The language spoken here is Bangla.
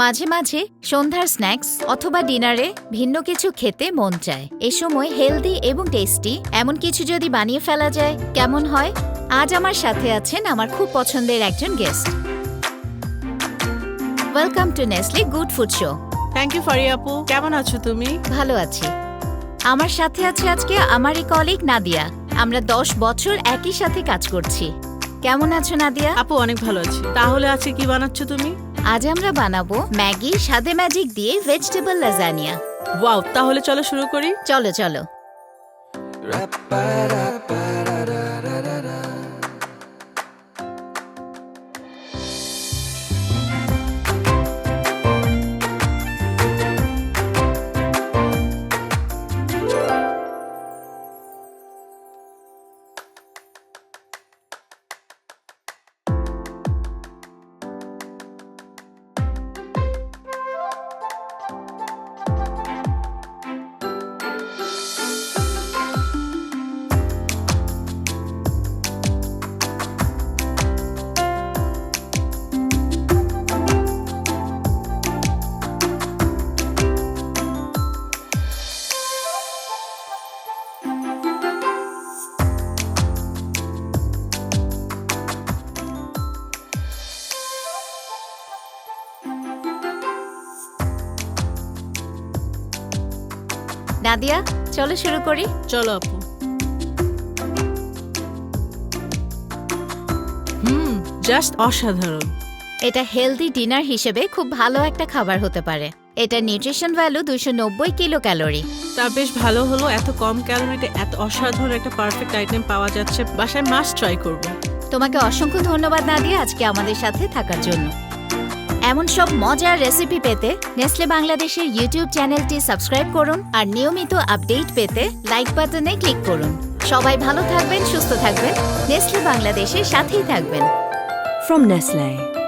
মাঝে মাঝে সন্ধ্যার স্ন্যাক্স অথবা ডিনারে ভিন্ন কিছু খেতে মন চায়। এ সময় হেলদি এবং টেস্টি এমন কিছু যদি বানিয়ে ফেলা যায় কেমন হয়? আজ আমার সাথে আছেন আমার খুব পছন্দের একজন guest. Welcome to Nestle good food show thank you Faria আপু কেমন আছো তুমি? ভালো আছি। আমার সাথে আছে আজকে আমারই কলিগ নাদিয়া। আমরা দশ বছর একই সাথে কাজ করছি। কেমন আছো নাদিয়া? আপু অনেক ভালো আছি। তাহলে আজকে কি বানাচ্ছ তুমি? আজ আমরা বানাবো ম্যাগি সাদে ম্যাজিক দিয়ে ভেজিটেবল লাজানিয়া ওয়াও তাহলে চলো শুরু করি। চলো চলো। নাদিয়া চলো শুরু করি। চলো আপু। হুম জাস্ট অসাধারণ। এটা হেলদি ডিনার হিসেবে খুব ভালো একটা খাবার হতে পারে। এটা নিউট্রিশন ভ্যালু দুশো নব্বই কিলো ক্যালোরি তা বেশ ভালো হলো এত কম ক্যালোরিতে এত অসাধারণ একটা পারফেক্ট আইটেম পাওয়া যাচ্ছে বাসায় মাস্ট ট্রাই করব। তোমাকে অসংখ্য ধন্যবাদ না নাদিয়া আজকে আমাদের সাথে থাকার জন্য। এমন সব মজার রেসিপি পেতে নেসলে বাংলাদেশের ইউটিউব চ্যানেলটি সাবস্ক্রাইব করুন আর নিয়মিত আপডেট পেতে লাইক বাটনে ক্লিক করুন। সবাই ভালো থাকবেন, সুস্থ থাকবেন। নেসলে বাংলাদেশের সাথেই থাকবেন। From Nestle.